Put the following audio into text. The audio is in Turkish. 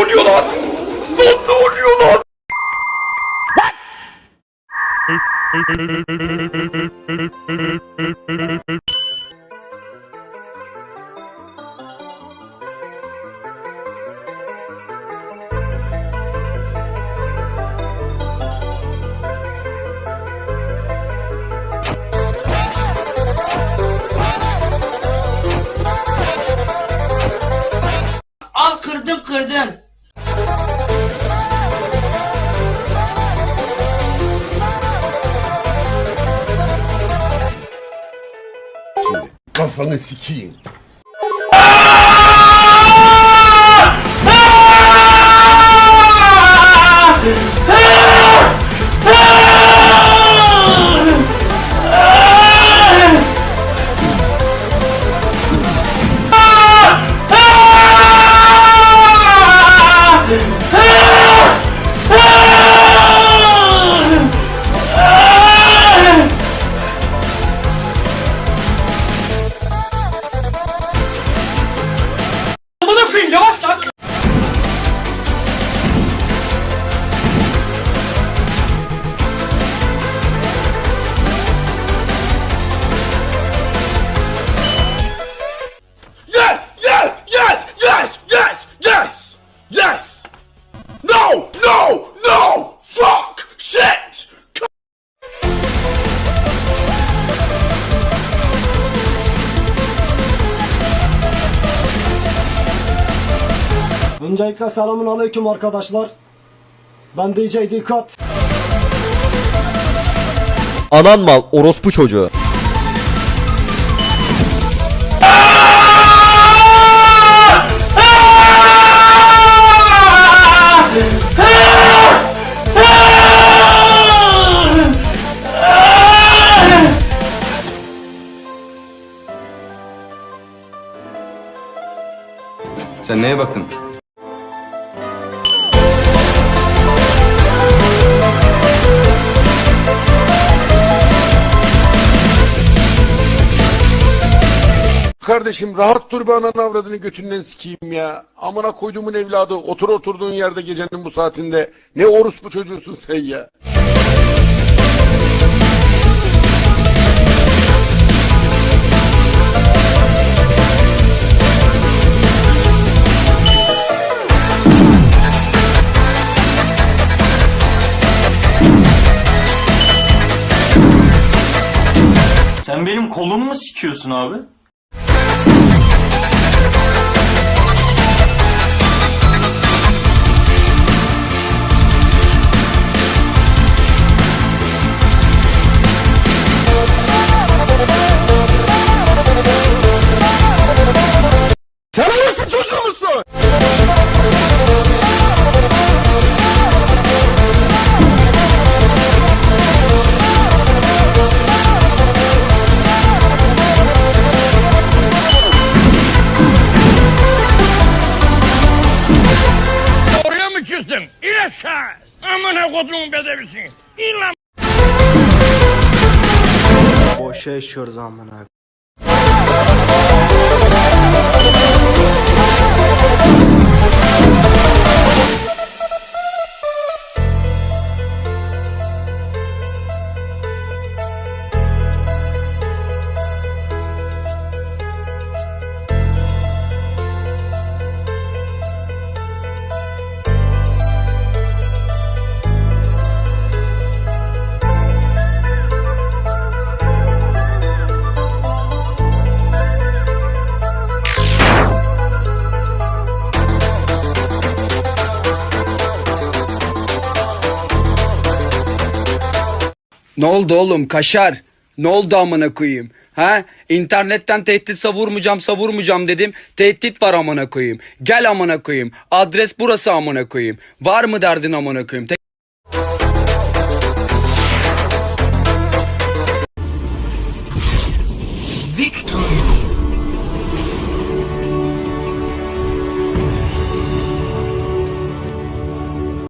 oluyor lan? Lan ne oluyor lan? Al kırdım kırdım. Kafanı sikeyim. Amına Öncelikle selamun aleyküm arkadaşlar. Ben DJ Dikkat. Anan mal orospu çocuğu. Sen neye baktın? Kardeşim rahat dur be ananı avradını götünden sikeyim ya. Amına koyduğumun evladı otur oturduğun yerde gecenin bu saatinde. Ne orospu çocuğusun sen ya. Sen benim kolumu mu sikiyorsun abi? Kodumun bedevisin. İn lan. Boşa yaşıyoruz amına. Ne oldu oğlum kaşar? Ne oldu amına koyayım? Ha? İnternetten tehdit savurmayacağım savurmayacağım dedim. Tehdit var amına koyayım. Gel amına koyayım. Adres burası amına koyayım. Var mı derdin amına koyayım? Tek... Victory.